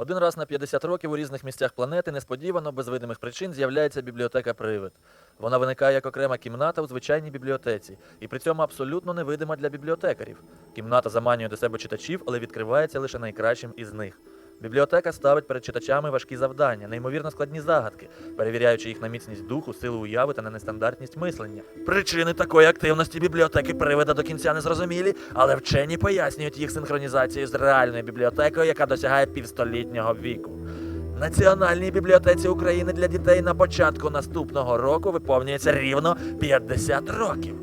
Один раз на 50 років у різних місцях планети несподівано, без видимих причин, з'являється бібліотека Привид. Вона виникає як окрема кімната у звичайній бібліотеці, і при цьому абсолютно невидима для бібліотекарів. Кімната заманює до себе читачів, але відкривається лише найкращим із них. Бібліотека ставить перед читачами важкі завдання, неймовірно складні загадки, перевіряючи їх на міцність духу, силу уяви та на нестандартність мислення. Причини такої активності бібліотеки привида до кінця не зрозумілі, але вчені пояснюють їх синхронізацією з реальною бібліотекою, яка досягає півстолітнього віку. Національній бібліотеці України для дітей на початку наступного року виповнюється рівно 50 років.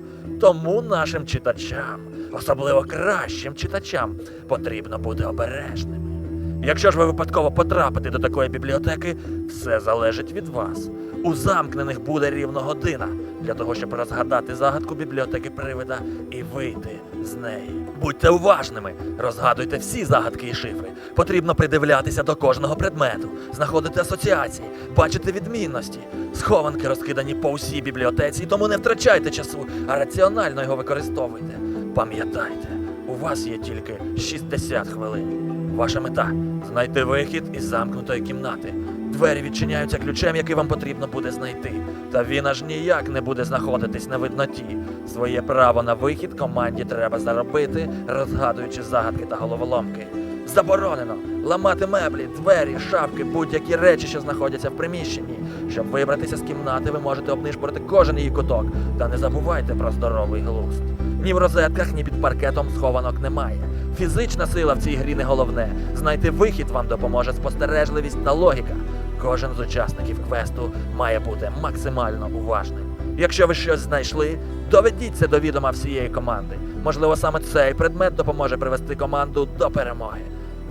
Тому нашим читачам, особливо кращим читачам, потрібно бути обережними. Якщо ж ви випадково потрапите до такої бібліотеки, все залежить від вас. У замкнених буде рівно година для того, щоб розгадати загадку бібліотеки привида і вийти з неї. Будьте уважними, розгадуйте всі загадки і шифри. Потрібно придивлятися до кожного предмету, знаходити асоціації, бачити відмінності. Схованки розкидані по всій бібліотеці, тому не втрачайте часу, а раціонально його використовуйте. Пам'ятайте, у вас є тільки 60 хвилин. Ваша мета знайти вихід із замкнутої кімнати. Двері відчиняються ключем, який вам потрібно буде знайти. Та він аж ніяк не буде знаходитись на видноті. Своє право на вихід команді треба заробити, розгадуючи загадки та головоломки. Заборонено ламати меблі, двері, шафки, будь-які речі, що знаходяться в приміщенні. Щоб вибратися з кімнати, ви можете обнишпорити кожен її куток. Та не забувайте про здоровий глузд. Ні в розетках, ні під паркетом схованок немає. Фізична сила в цій грі не головне. Знайти вихід вам допоможе спостережливість та логіка. Кожен з учасників квесту має бути максимально уважним. Якщо ви щось знайшли, доведіть це до відома всієї команди. Можливо, саме цей предмет допоможе привести команду до перемоги.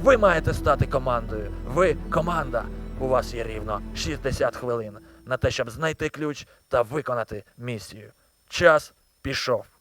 Ви маєте стати командою. Ви команда. У вас є рівно 60 хвилин на те, щоб знайти ключ та виконати місію. Час пішов.